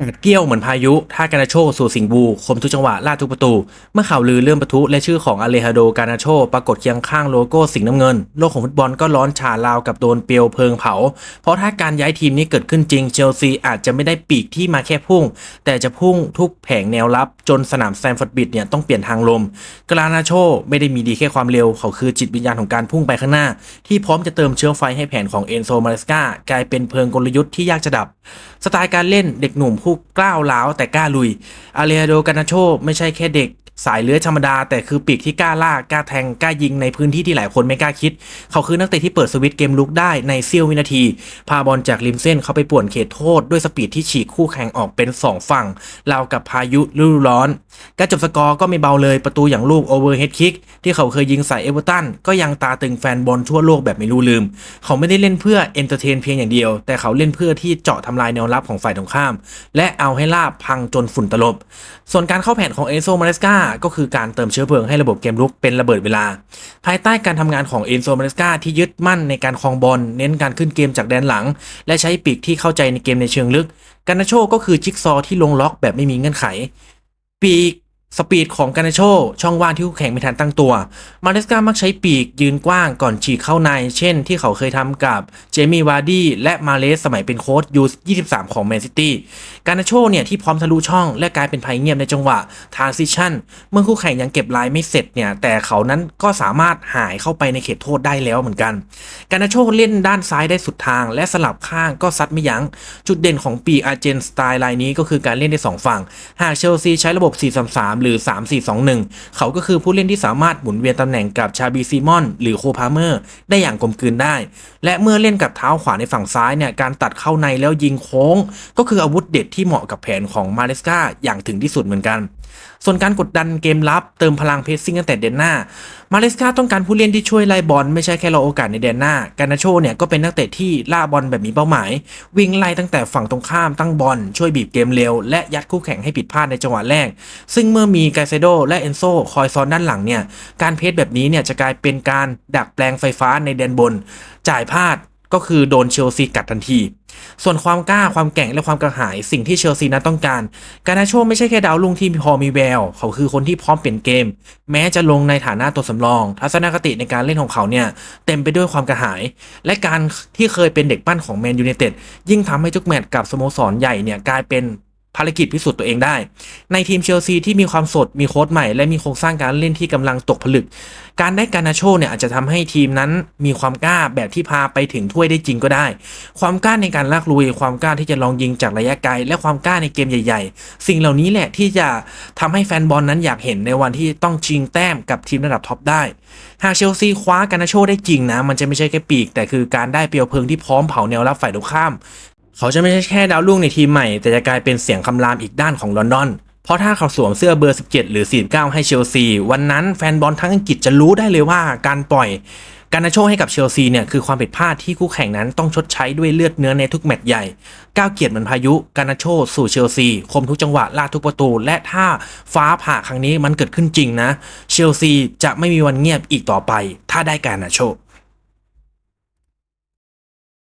อาจเกี้ยวเหมือนพายุ ถ้าการนาโชสู่สิงบู คมทุกจังหวะล่าทุกประตู เมื่อข่าวลือเริ่มประทุและชื่อของอเลฮาโดการนาโชปรากฏเคียงข้างโลโก้สิงห์น้ำเงิน โลกของฟุตบอลก็ร้อนฉาราวกับโดนเปลวเพลิงเผา เพราะถ้าการย้ายทีมนี้เกิดขึ้นจริงเชลซีอาจจะไม่ได้ปีกที่มาแค่พุ่ง แต่จะพุ่งทุกแผงแนวรับจนสนามแซมฟอร์ดบิดเนี่ยต้องเปลี่ยนทางลมกรานาโชไม่ได้มีดีแค่ความเร็วเขาคือจิตวิญญาณของการพุ่งไปข้างหน้า ที่พร้อมจะเติมเชื้อไฟให้แผนของเอนโซมาเลสกากลายเป็นเพลิงกลยุทธ์ที่ยากจะดับ สไตล์การเล่นเด็กหนุ่มผูกล้าวร้าวแต่กล้าลุยอาเลโดกานาโชไม่ใช่แค่เด็กสายเลื้อยธรรมดา แต่คือปีกที่กล้าล่ากล้าแทงกล้ายิงในพื้นที่ที่หลายคนไม่กล้าคิด เขาคือนักเตะที่เปิดสวิตช์เกมลุกได้ในเสี้ยววินาที พาบอลจากริมเส้นเข้าไปป่วนเขตโทษ ด้วยสปีดที่ฉีกคู่แข่งออกเป็น 2 ฝั่งราวกับพายุฤดูร้อน การจบสกอร์ก็ไม่เบาเลยประตูอย่างลูกโอเวอร์เฮดคิกที่เขาเคยยิงใส่เอเวอร์ตันก็ยังตาตึงแฟนบอลทั่วโลกแบบไม่รู้ลืม เขาไม่ได้เล่นเพื่อเอนเตอร์เทนเพียงอย่างเดียว แต่เขาเล่นเพื่อที่เจาะทำลายแนวรับของฝ่ายตรงข้ามและเอาให้ลาบพังจนฝุ่นตลบ ส่วนการเข้าแผนของเอนโซมาเลสกาก็คือการเติมเชื้อเพลิงให้ระบบเกมลุกเป็นระเบิดเวลา ภายใต้การทำงานของเอนโซมาเลสกาที่ยึดมั่นในการครองบอลเน้นการขึ้นเกมจากแดนหลัง และใช้ปีกที่เข้าใจในเกมในเชิงลึก การนาโชก็คือจิ๊กซอที่ลงล็อกแบบไม่มีเงื่อนไข ปีก สปีดของการนาโชช่องว่างที่คู่แข่งไม่ทันตั้งตัว มาเลสกามักใช้ปีกยืนกว้างก่อนฉีกเข้าใน เช่นที่เขาเคยทำกับเจมี่วาร์ดี้และมาเลสสมัยเป็นโค้ชยู23 ของแมนซิตี้ การนาโชเนี่ยที่พร้อมทะลุช่องและกลายเป็นภัยเงียบในจังหวะทรานซิชันเมื่อคู่แข่งยังเก็บลายไม่เสร็จเนี่ย แต่เขานั้นก็สามารถหายเข้าไปในเขตโทษได้แล้วเหมือนกัน การนาโชเล่นด้านซ้ายได้สุดทาง และสลับข้างก็ซัดไม่ยัง้ง จุดเด่นของปีกอาร์เจนสไตล์ลายนี้ก็คือการเล่นได้สองฝั่ง หากเชลซีใช้ระบบ4-3-3หรือ 3-4-2-1 เขาก็คือผู้เล่นที่สามารถหมุนเวียนตำแหน่งกับชาบีซีมอน หรือโคพาเมอร์ได้อย่างกลมกลืนได้ และเมื่อเล่นกับเท้าขวาในฝั่งซ้ายเนี่ยการตัดเข้าในแล้วยิงโค้ง ก็คืออาวุธเด็ดที่เหมาะกับแผนของมาเลสกาอย่างถึงที่สุดเหมือนกัน ส่วนการกดดันเกมรับเติมพลังเพสซิ่งตั้งแต่เดนหน้า มาเลสกาต้องการผู้เล่นที่ช่วยไล่บอลไม่ใช่แค่รอโอกาสในแดนหน้า การนาโชเนี่ยก็เป็นนักเตะที่ล่าบอลแบบมีเป้าหมาย วิ่งไล่ตั้งแต่ฝั่งตรงข้ามตั้งบอลช่วยบีบเกมเร็ว และยัดคู่แข่งให้ผิดพลาดในจังหวะแรก ซึ่งเมื่อมีไกเซโดและเอนโซคอยซ้อนด้านหลังเนี่ยการเพสแบบนี้เนี่ยจะกลายเป็นการดักแปลงไฟฟ้าในแดนบน จ่ายพลาดก็คือโดนเชลซีกัดทันที ส่วนความกล้าความแก่งและความกระหายสิ่งที่เชลซีนั้นต้องการ การนาโชไม่ใช่แค่ดาวรุ่งที่พอมีแวว เขาคือคนที่พร้อมเปลี่ยนเกม แม้จะลงในฐานะตัวสำรอง ทัศนคติในการเล่นของเขาเนี่ยเต็มไปด้วยความกระหาย และการที่เคยเป็นเด็กปั้นของแมนยูเนเต็ดยิ่งทำให้ทุกแมตช์กับสโมสรใหญ่เนี่ยกลายเป็น ภารกิจพิสูจน์ตัวเองได้ ในทีมเชลซีที่มีความสดมีโค้ชใหม่ และมีโครงสร้างการเล่นที่กำลังตกผลึก การได้การนาโชเนี่ยอาจจะทำให้ทีมนั้นมีความกล้าแบบที่พาไปถึงถ้วยได้จริงก็ได้ ความกล้าในการลากลุย ความกล้าที่จะลองยิงจากระยะไกล และความกล้าในเกมใหญ่ ๆ สิ่งเหล่านี้แหละที่จะทำให้แฟนบอลนั้นอยากเห็นในวันที่ต้องชิงแต้มกับทีมระดับท็อปได้ หากเชลซีคว้าการนาโชได้จริงนะมันจะไม่ใช่แค่ปีก แต่คือการได้เปลวเพลิงที่พร้อมเผาแนวรับฝ่ายตรงข้าม เขาจะไม่ใช่แค่ดาวรุ่งในทีมใหม่ แต่จะกลายเป็นเสียงคำรามอีกด้านของลอนดอน เพราะถ้าเขาสวมเสื้อเบอร์ 17 หรือ 49 ให้เชลซี วันนั้นแฟนบอลทั้งอังกฤษจะรู้ได้เลยว่าการปล่อยการนาโชให้กับเชลซีเนี่ยคือความผิดพลาดที่คู่แข่งนั้นต้องชดใช้ด้วยเลือดเนื้อในทุกแมตช์ใหญ่ก้าวเกียรติเหมือนพายุการนาโชสู่เชลซี คมทุกจังหวะลาทุกประตู และถ้าฟ้าผ่าครั้งนี้มันเกิดขึ้นจริงนะ เชลซีจะไม่มีวันเงียบอีกต่อไป ถ้าได้การนาโช